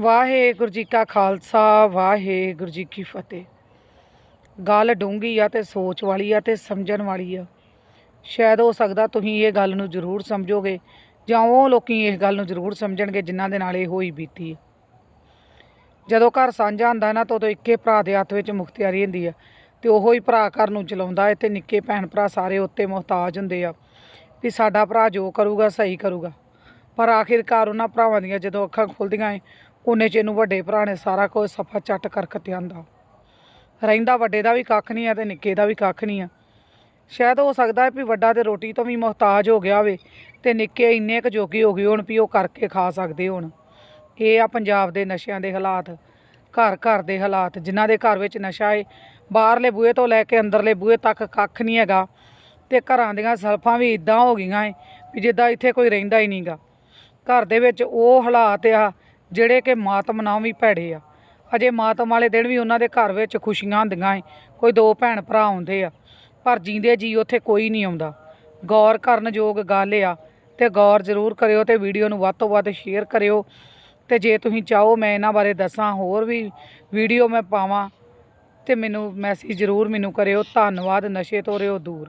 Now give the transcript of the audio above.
ਵਾਹਿਗੁਰੂ ਜੀ ਕਾ ਖਾਲਸਾ, ਵਾਹਿਗੁਰੂ ਜੀ ਕੀ ਫਤਿਹ। ਗੱਲ ਡੂੰਗੀ ਆ ਤੇ ਸੋਚ ਵਾਲੀ ਆ ਤੇ ਸਮਝਣ ਵਾਲੀ ਆ। ਸ਼ਾਇਦ ਹੋ ਸਕਦਾ ਤੁਸੀਂ ਇਹ ਗੱਲ ਨੂੰ ਜ਼ਰੂਰ ਸਮਝੋਗੇ ਜਾਂ ਉਹ ਲੋਕੀ ਇਸ ਗੱਲ ਨੂੰ ਜ਼ਰੂਰ ਸਮਝਣਗੇ ਜਿਨ੍ਹਾਂ ਦੇ ਨਾਲ ਇਹ ਹੋਈ ਬੀਤੀ ਹੈ ਜਦੋਂ ਘਰ ਸਾਂਝਾ ਹੁੰਦਾ ਨਾ ਤਾਂ ਉਦੋਂ ਇੱਕੇ ਭਰਾ ਦੇ ਹੱਥ ਵਿੱਚ ਮੁਖਤਿਆਰੀ ਹੁੰਦੀ ਆ ਤੇ ਉਹੋ ਹੀ ਭਰਾ ਘਰ ਨੂੰ ਚਲਾਉਂਦਾ ਹੈ ਤੇ ਨਿੱਕੇ ਭੈਣ ਭਰਾ ਸਾਰੇ ਉੱਤੇ ਮੁਹਤਾਜ ਹੁੰਦੇ ਆ ਵੀ ਸਾਡਾ ਭਰਾ ਜੋ ਕਰੂਗਾ, ਸਹੀ ਕਰੂਗਾ। ਪਰ ਆਖਿਰਕਾਰ ਉਹਨਾਂ ਭਰਾਵਾਂ ਦੀਆਂ ਜਦੋਂ ਅੱਖਾਂ ਖੁੱਲਦੀਆਂ ਏ ਉਹਨੇ ਚ ਇਹਨੂੰ ਵੱਡੇ ਭਰਾ ਨੇ ਸਾਰਾ ਕੁਝ ਸਫਾ ਚੱਟ ਕਰ ਖਤਿਆਂਦਾ ਰਹਿੰਦਾ ਵੱਡੇ ਦਾ ਵੀ ਕੱਖ ਨਹੀਂ ਆ ਤੇ ਨਿੱਕੇ ਦਾ ਵੀ ਕੱਖ ਨਹੀਂ ਆ। ਸ਼ਾਇਦ ਹੋ ਸਕਦਾ ਹੈ ਵੀ ਵੱਡਾ ਤੇ ਰੋਟੀ ਤੋਂ ਵੀ ਮੁਹਤਾਜ ਹੋ ਗਿਆ ਹੋਵੇ ਤੇ ਨਿੱਕੇ ਇੰਨੇ ਕੁ ਜੋਗੀ ਹੋ ਗਏ ਹੋਣ ਵੀ ਉਹ ਕਰਕੇ ਖਾ ਸਕਦੇ ਹੋਣ। ਇਹ ਆ ਪੰਜਾਬ ਦੇ ਨਸ਼ਿਆਂ ਦੇ ਹਾਲਾਤ, ਘਰ ਘਰ ਦੇ ਹਾਲਾਤ, ਜਿਨ੍ਹਾਂ ਦੇ ਘਰ ਵਿੱਚ ਨਸ਼ਾ ਏ, ਬਾਹਰਲੇ ਬੂਹੇ ਤੋਂ ਲੈ ਕੇ ਅੰਦਰਲੇ ਬੂਹੇ ਤੱਕ ਕੱਖ ਨਹੀਂ ਹੈਗਾ। ਤੇ ਘਰਾਂ ਦੀਆਂ ਸਲਫਾਂ ਵੀ ਇਦਾਂ ਹੋ ਗਈਆਂ ਏ ਵੀ ਜਿੱਦਾਂ ਇੱਥੇ ਕੋਈ ਰਹਿੰਦਾ ਹੀ ਨਹੀਂਗਾ ਘਰ ਦੇ ਵਿੱਚ ਉਹ ਹਾਲਾਤ ਆ ਜਿਹੜੇ ਕਿ ਮਾਤਮ ਨਾਮ ਵੀ ਭੈੜੇ ਆ। ਅਜੇ ਮਾਤਮ ਵਾਲੇ ਦਿਨ ਵੀ ਉਹਨਾਂ ਦੇ ਘਰ ਵਿੱਚ ਖੁਸ਼ੀਆਂ ਹੁੰਦੀਆਂ ਏ। ਕੋਈ ਦੋ ਭੈਣ ਭਰਾ ਆਉਂਦੇ ਆ, ਪਰ ਜੀਂਦੇ ਜੀ ਉੱਥੇ ਕੋਈ ਨਹੀਂ ਆਉਂਦਾ। ਗੌਰ ਕਰਨ ਯੋਗ ਗੱਲ ਆ ਤੇ ਗੌਰ ਜ਼ਰੂਰ ਕਰਿਓ ਤੇ ਵੀਡੀਓ ਨੂੰ ਵੱਧ ਤੋਂ ਵੱਧ ਸ਼ੇਅਰ ਕਰਿਓ। ਤੇ ਜੇ ਤੁਸੀਂ ਚਾਹੋ ਮੈਂ ਇਹਨਾਂ ਬਾਰੇ ਦੱਸਾਂ ਹੋਰ ਵੀ ਵੀਡੀਓ ਮੈਂ ਪਾਵਾਂ ਤੇ ਮੈਨੂੰ ਮੈਸੇਜ ਜ਼ਰੂਰ ਮੈਨੂੰ ਕਰਿਓ। ਧੰਨਵਾਦ, ਨਸ਼ੇ ਤੋਂ ਰਿਓ ਦੂਰ।